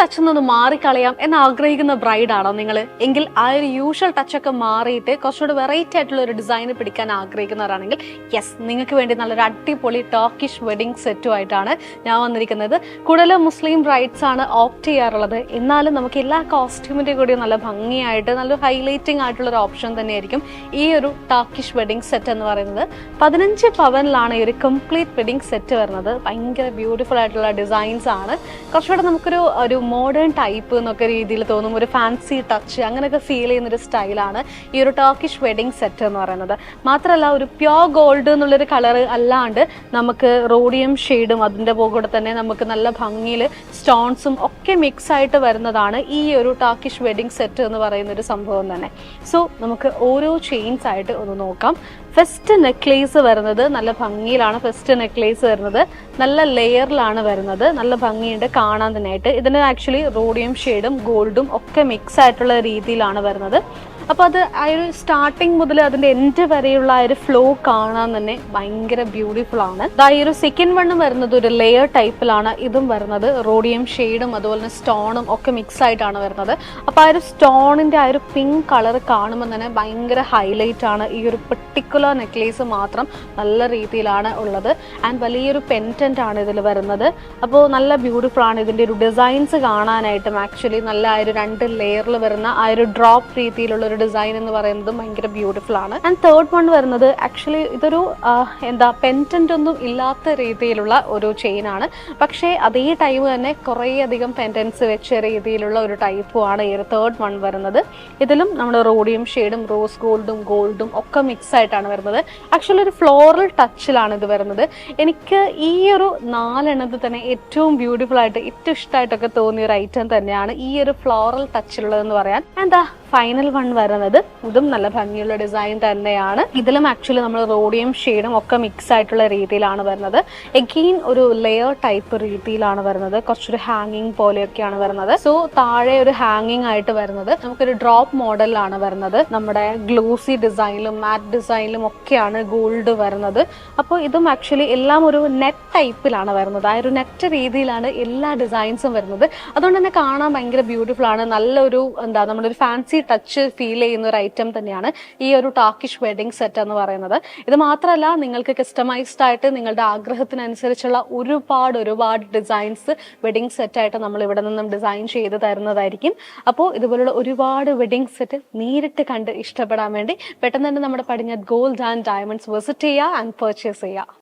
Touch ഒന്ന് മാറിക്കളയാം എന്ന് ആഗ്രഹിക്കുന്ന ബ്രൈഡ് ആണോ നിങ്ങൾ എങ്കിൽ ആ ഒരു യൂഷ്വൽ ടച്ച് ഒക്കെ മാറിയിട്ട് കുറച്ചുകൂടി വെറൈറ്റി ആയിട്ടുള്ള ഒരു ഡിസൈൻ പിടിക്കാൻ ആഗ്രഹിക്കുന്നവരാണെങ്കിൽ യെസ് നിങ്ങൾക്ക് വേണ്ടി നല്ലൊരു അടിപൊളി ടോക്കിഷ് വെഡിങ് സെറ്റുമായിട്ടാണ് ഞാൻ വന്നിരിക്കുന്നത്. കൂടുതലും മുസ്ലിം ബ്രൈഡ്സ് ആണ് ഓപ്റ്റ് ചെയ്യാറുള്ളത്. എന്നാലും നമുക്ക് എല്ലാ കോസ്റ്റ്യൂമിന്റെ കൂടി നല്ല ഭംഗിയായിട്ട് നല്ല ഹൈലൈറ്റിംഗ് ആയിട്ടുള്ള ഒരു ഓപ്ഷൻ തന്നെയായിരിക്കും ഈ ഒരു ടോക്കിഷ് വെഡിങ് സെറ്റ് എന്ന് പറയുന്നത്. പതിനഞ്ച് പവനിലാണ് ഈ ഒരു കംപ്ലീറ്റ് വെഡിങ് സെറ്റ് വരുന്നത്. ഭയങ്കര ബ്യൂട്ടിഫുൾ ആയിട്ടുള്ള ഡിസൈൻസ് ആണ്. കുറച്ചുകൂടെ നമുക്കൊരു ഒരു മോഡേൺ ടൈപ്പ് എന്നൊക്കെ രീതിയിൽ തോന്നും ഒരു ഫാൻസി ടച്ച് അങ്ങനെയൊക്കെ ഫീൽ ചെയ്യുന്ന ഒരു സ്റ്റൈലാണ് ഈ ഒരു ടർക്കിഷ് വെഡിങ് സെറ്റ് എന്ന് പറയുന്നത്. മാത്രമല്ല ഒരു പ്യോർ ഗോൾഡ് എന്നുള്ളൊരു കളർ അല്ലാണ്ട് നമുക്ക് റോഡിയം ഷെയ്ഡും അതിന്റെ കൂടെ തന്നെ നമുക്ക് നല്ല ഭംഗിയിൽ സ്റ്റോൺസും ഒക്കെ മിക്സ് ആയിട്ട് വരുന്നതാണ് ഈ ഒരു ടർക്കിഷ് വെഡിങ് സെറ്റ് എന്ന് പറയുന്ന ഒരു സംഭവം തന്നെ. സോ നമുക്ക് ഓരോ ചെയിൻസ് ആയിട്ട് ഒന്ന് നോക്കാം. ഫസ്റ്റ് നെക്ലേസ് വരുന്നത് നല്ല ഭംഗിയിലാണ്. ഫസ്റ്റ് നെക്ലേസ് വരുന്നത് നല്ല ലെയറിലാണ് വരുന്നത്. നല്ല ഭംഗിയുണ്ട്. കാണാൻ തന്നെയായിട്ട്. ഇതിന് ആക്ച്വലി റോഡിയം ഷെയ്ഡും ഗോൾഡും ഒക്കെ മിക്സ് ആയിട്ടുള്ള രീതിയിലാണ് വരുന്നത്. അപ്പോൾ അത് ആ ഒരു സ്റ്റാർട്ടിങ് മുതൽ അതിന്റെ എൻഡ് വരെയുള്ള ആ ഒരു ഫ്ലോ കാണാൻ തന്നെ ഭയങ്കര ബ്യൂട്ടിഫുൾ ആണ്. ദാ ഈ ഒരു സെക്കൻഡ് വണ്ണും വരുന്നത് ഒരു ലെയർ ടൈപ്പിലാണ് ഇതും വരുന്നത് റോഡിയം ഷെയ്ഡും അതുപോലെ തന്നെ സ്റ്റോണും ഒക്കെ മിക്സ് ആയിട്ടാണ് വരുന്നത്. അപ്പോൾ ആ ഒരു സ്റ്റോണിന്റെ ആ ഒരു പിങ്ക് കളർ കാണുമ്പോൾ തന്നെ ഭയങ്കര ഹൈലൈറ്റ് ആണ്. ഈ ഒരു പെർട്ടിക്കുലർ നെക്ലേസ് മാത്രം നല്ല രീതിയിലാണ് ഉള്ളത്. ആൻഡ് വലിയൊരു പെന്റന്റ് ആണ് ഇതിൽ വരുന്നത്. അപ്പോൾ നല്ല ബ്യൂട്ടിഫുൾ ആണ്. ഇതിന്റെ ഒരു ഡിസൈൻസ് കാണാനായിട്ടും ആക്ച്വലി നല്ല ആ ഒരു രണ്ട് ലെയറിൽ വരുന്ന ആ ഒരു ഡ്രോപ്പ് രീതിയിലുള്ള ഒരു ഡിസൈൻ എന്ന് പറയുന്നത് ഭയങ്കര ബ്യൂട്ടിഫുൾ ആണ്. ആൻഡ് തേർഡ് വൺ വരുന്നത് ആക്ച്വലി ഇതൊരു എന്താ പെന്റന്റ് ഒന്നും ഇല്ലാത്ത രീതിയിലുള്ള ഒരു ചെയിൻ ആണ്. പക്ഷേ അതേ ടൈം തന്നെ കുറേ അധികം പെന്റൻസ് വെച്ച രീതിയിലുള്ള ഒരു ടൈപ്പും ആണ് ഈ ഒരു തേർഡ് വൺ വരുന്നത്. ഇതിലും നമ്മൾ റോഡിയം ഷെയ്ഡും റോസ് ഗോൾഡും ഗോൾഡും ഒക്കെ മിക്സ് ആയിട്ടാണ് വരുന്നത്. ആക്ച്വലി ഒരു ഫ്ലോറൽ ടച്ചിലാണ് ഇത് വരുന്നത്. എനിക്ക് ഈ ഒരു നാലെണ്ണത്തിൽ തന്നെ ഏറ്റവും ബ്യൂട്ടിഫുൾ ആയിട്ട് ഏറ്റവും ഇഷ്ടമായിട്ടൊക്കെ തോന്നിയ ഒരു ഐറ്റം തന്നെയാണ് ഈ ഒരു ഫ്ലോറൽ ടച്ചിലുള്ളതെന്ന് പറയാൻ. എന്താ? ഫൈനൽ വൺ വരുന്നത് ഇതും നല്ല ഭംഗിയുള്ള ഡിസൈൻ തന്നെയാണ്. ഇതിലും ആക്ച്വലി നമ്മൾ റോഡിയും ഷെയ്ഡും ഒക്കെ മിക്സ് ആയിട്ടുള്ള രീതിയിലാണ് വരുന്നത്. എഗെയിൻ ഒരു ലെയർ ടൈപ്പ് രീതിയിലാണ് വരുന്നത്. കുറച്ചൊരു ഹാങ്ങിങ് പോലെയൊക്കെയാണ് വരുന്നത്. സോ താഴെ ഒരു ഹാങ്ങിങ് ആയിട്ട് വരുന്നത്. നമുക്കൊരു ഡ്രോപ്പ് മോഡലിലാണ് വരുന്നത്. നമ്മുടെ ഗ്ലൂസി ഡിസൈനിലും മാറ്റ് ഡിസൈനിലും ഒക്കെയാണ് ഗോൾഡ് വരുന്നത്. അപ്പോൾ ഇതും ആക്ച്വലി എല്ലാം ഒരു നെറ്റ് ടൈപ്പിലാണ് വരുന്നത്. ആ ഒരു നെറ്റ് രീതിയിലാണ് എല്ലാ ഡിസൈൻസും വരുന്നത്. അതുകൊണ്ട് തന്നെ കാണാൻ ഭയങ്കര ബ്യൂട്ടിഫുൾ ആണ്. നല്ലൊരു എന്താ നമ്മുടെ ഒരു ഫാൻസി ടച്ച് ഫീൽ ചെയ്യുന്ന ഒരു ഐറ്റം തന്നെയാണ് ഈ ഒരു ടാക്കിഷ് വെഡിങ് സെറ്റ് എന്ന് പറയുന്നത്. ഇത് മാത്രമല്ല നിങ്ങൾക്ക് കസ്റ്റമൈസ്ഡ് ആയിട്ട് നിങ്ങളുടെ ആഗ്രഹത്തിനനുസരിച്ചുള്ള ഒരുപാട് ഒരുപാട് ഡിസൈൻസ് വെഡിങ് സെറ്റ് ആയിട്ട് നമ്മൾ ഇവിടെ നിന്നും ഡിസൈൻ ചെയ്ത് തരുന്നതായിരിക്കും. അപ്പോൾ ഇതുപോലുള്ള ഒരുപാട് വെഡിങ് സെറ്റ് നേരിട്ട് കണ്ട് ഇഷ്ടപ്പെടാൻ വേണ്ടി പെട്ടെന്ന് തന്നെ നമ്മുടെ Padinjaru gold and diamonds visit ചെയ്യുക ആൻഡ് പർച്ചേസ് ചെയ്യുക.